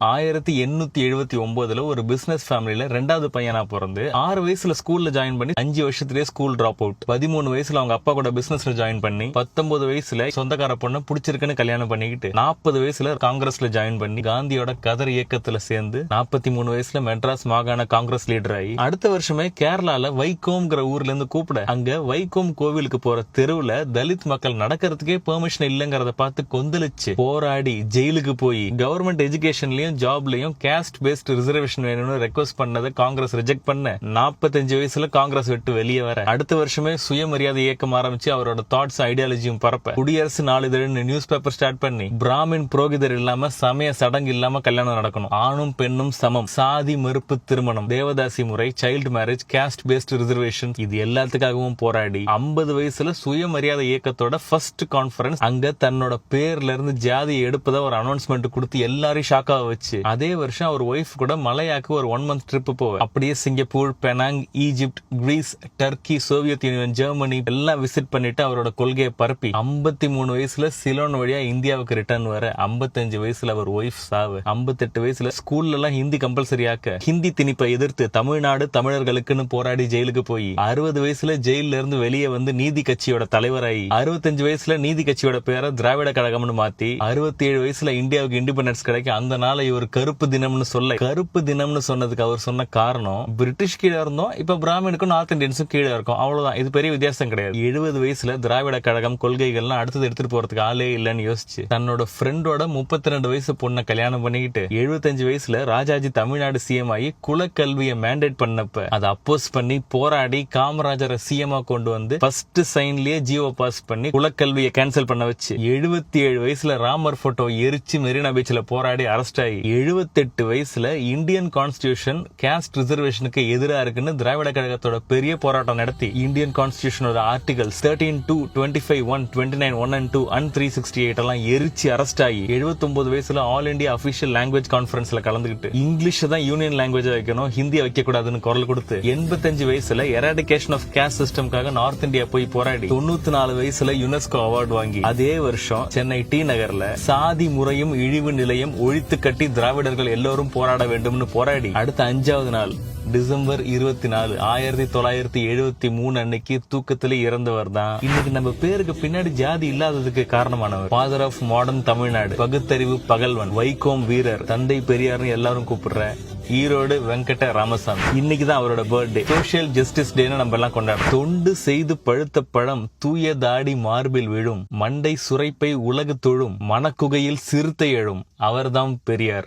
ஆயிரத்தி எண்ணூத்தி எழுபத்தி ஒன்பதுல ஒரு பிசினஸ் ஃபேமிலியில ரெண்டாவது பையனா பிறந்து ஆறு வயசுல ஸ்கூல்ல ஜாயின் பண்ணி அஞ்சு வருஷத்துலயே ஸ்கூல் டிராப் அவுட் பதிமூணு வயசுல அவங்க அப்பா கூட பிசினஸ்ல ஜாயின் பண்ணி பத்தொன்பது வயசுல சொந்தக்கார பொண்ணு பிடிச்சிருக்குன்னு கல்யாணம் பண்ணிக்கிட்டு நாற்பது வயசுல காங்கிரஸ்ல ஜாயின் பண்ணி காந்தியோட கதர் இயக்கத்துல சேர்ந்து நாற்பத்தி மூணு வயசுல மெட்ராஸ் மாகாண காங்கிரஸ் லீடர் ஆகி அடுத்த வருஷமே கேரளால வைகோம்ங்கிற ஊர்ல இருந்து கூப்பிட. அங்க வைகோம் கோவிலுக்கு போற தெருவுல தலித் மக்கள் நடக்கிறதுக்கே பெர்மிஷன் இல்லைங்கிறத பார்த்து கொந்தளிச்சு போராடி ஜெயிலுக்கு போய் கவர்மெண்ட் எஜுகேஷன்லயும் ஜாப்லயும் கேஸ்ட் பேஸ்ட் ரிசர்வேஷன் வேணும்னு ரெக்வஸ்ட் பண்ணதை காங்கிரஸ் ரிஜெக்ட் பண்ண நாற்பத்தஞ்சு வயசுல காங்கிரஸ் விட்டு வெளியே வர. அடுத்த வருஷமே சுயமரியாதை இயக்கம் ஆரம்பிச்சு அவரோட தாட்ஸ் ஐடியாலஜியும் பரப்ப. குடியரசு நாளிதழ்னு நியூஸ் பேப்பர் ஸ்டார்ட் பண்ணி பிராமின் புரோகிதர் இல்லாம சமய சடங்கு இல்லாம கல்யாணம் நடக்கணும். ஆணும் பெண்ணும் சமம். சாதி மறுப்பு திருமணம். தேவதாசி முறை child marriage caste based reservation இது எல்லாத்துக்காகவும் போராடி ஐம்பது வயசுல சுயமரியாதை இயக்கத்தோட ஃபர்ஸ்ட் கான்ஃபரன்ஸ் அங்க தன்னோட பேர்ல இருந்து ஜாதியை எடுப்பதை ஒரு அனௌன்ஸ்மெண்ட் கொடுத்து எல்லாரையும் ஷாக்காக வச்சு அதே வருஷம் அவர் ஒய்ஃப் கூட மலையாக்கு ஒரு ஒன் மந்த் ட்ரிப் போவேன். அப்படியே Singapore Penang Egypt Greece Turkey Soviet Union Germany எல்லாம் விசிட் பண்ணிட்டு அவரோட கொள்கையை பரப்பி 53 மூணு வயசுல சிலோன் வழியா இந்தியாவுக்கு ரிட்டர்ன் வர 55 வயசுல அவர் ஒய்ஃப் சாவு 58 வயசுல ஸ்கூல்ல எல்லாம் ஹிந்தி கம்பல்சரி ஆக்க ஹிந்தி திணிப்பை எதிர்த்து தமிழ்நாடு தமிழர்களுக்குன்னு போராடி ஜெயிலுக்கு போய் அறுபது வயசுல ஜெயில இருந்து வெளியே வந்து நீதி கட்சியோட தலைவராகி அறுபத்தஞ்சு வயசுல நீதி கட்சியோட பேரை திராவிட கழகம்னு மாத்தி அறுபத்தி ஏழு வயசுல இந்தியாவுக்கு இண்டிபெண்டன்ஸ் கிடைக்க அந்த நாளை ஒரு கருப்பு தினம்னு சொல்ல கருப்பு தினம்னு சொன்னதுக்கு அவர் சொன்ன காரணம் பிரிட்டிஷ் கீழே இருந்தோம் இப்ப பிராமணுக்கும் நார்த் இந்தியன்ஸும் கீழே இருக்கும். அவ்வளவுதான். இது பெரிய வித்தியாசம் கிடையாது. எழுபது வயசுல திராவிட கழகம் கொள்கைகள்லாம் அடுத்தது எடுத்துட்டு போறதுக்கு ஆளே இல்லைன்னு யோசிச்சு தன்னோட ஃப்ரெண்டோட முப்பத்தி ரெண்டு வயசு பொண்ணை கல்யாணம் பண்ணிக்கிட்டு எழுபத்தஞ்சு வயசுல ராஜாஜி தமிழ்நாடு சிஎம் ஆகி குலக்கல்வியை மேண்டேட் பண்ணப்ப அதை அப்போஸ் பண்ணி போராடி காமராஜரை சிஎம் கொண்டு வந்து ஃபர்ஸ்ட் சைன்லயே ஜியோ பாஸ் பண்ணி குலக்கல்வியை கேன்சல் பண்ண வச்சு எழுபத்தி ஏழு வயசுல ராமர் போட்டோ எரிச்சு மெரினா பீச்ல போராடி அரெஸ்ட் ஆகி எழுபத்தெட்டு வயசுல இந்தியன் கான்ஸ்டிடியூஷன் கேஸ்ட் ரிசர்வேஷனுக்கு எதிராக இருக்குன்னு திராவிட கழகத்தோட பெரிய போராட்டம் நடத்தி Indian கான்ஸ்டிடியூஷனோட articles thirteen to twenty five one twenty nine one and two and three sixty eight எல்லாம் எரிச்சு அரெஸ்ட் ஆகி 79 வயசுல ஆல் இந்தியா அபிஷியல் லாங்குவேஜ் கான்ஃபரன்ஸ்ல கலந்துக்கிட்டு இங்கிலீஷ் தான் யூனியன் லாங்குவேஜ் வைக்கணும் ஹிந்தியை வைக்க கூடாதுன்னு குரல் கொடுத்து எண்பத்தஞ்சு வயசுல எராடிகேஷன் ஆஃப் கேஸ்ட் சிஸ்டம்காக நார்த் இந்தியா போய் போராடி தொண்ணூத்தி நாலு வயசுல யுனெஸ்கோ அவார்டு வாங்கி அதே வருஷம் சென்னை டி நகர்ல சாதி முறையும் இழிவு நிலையம் ஒழித்து கட்டி திராவிடர்கள் எல்லோரும் போராட வேண்டும்னு போராடி அடுத்த அஞ்சாவது நாள் டிசம்பர் இருபத்தி நாலு ஆயிரத்தி தொள்ளாயிரத்தி எழுபத்தி மூணு அன்னைக்கு தூக்கத்திலே இறந்தவர் தான். இன்னைக்கு நம்ம பேருக்கு பின்னாடி ஜாதி இல்லாததுக்கு காரணமானவர். ஃபாதர் ஆஃப் மாடர்ன் தமிழ்நாடு பகுத்தறிவு பகல்வன் வைகோம் வீரர் தந்தை பெரியார்னு எல்லாரும் கூப்பிடுற ஈரோடு வெங்கட ராமசாமி. இன்னைக்கு தான் அவரோட பர்த்டே சோஷியல் ஜஸ்டிஸ் டேன்னு நம்ம எல்லாம் கொண்டாடுறோம். தொண்டு செய்து பழுத்த பழம் தூய தாடி மார்பில் விழும். மண்டை சுரைப்பை உலகு தொழும். மனக்குகையில் சிறுத்தை எழும். அவர்தாம் பெரியார்.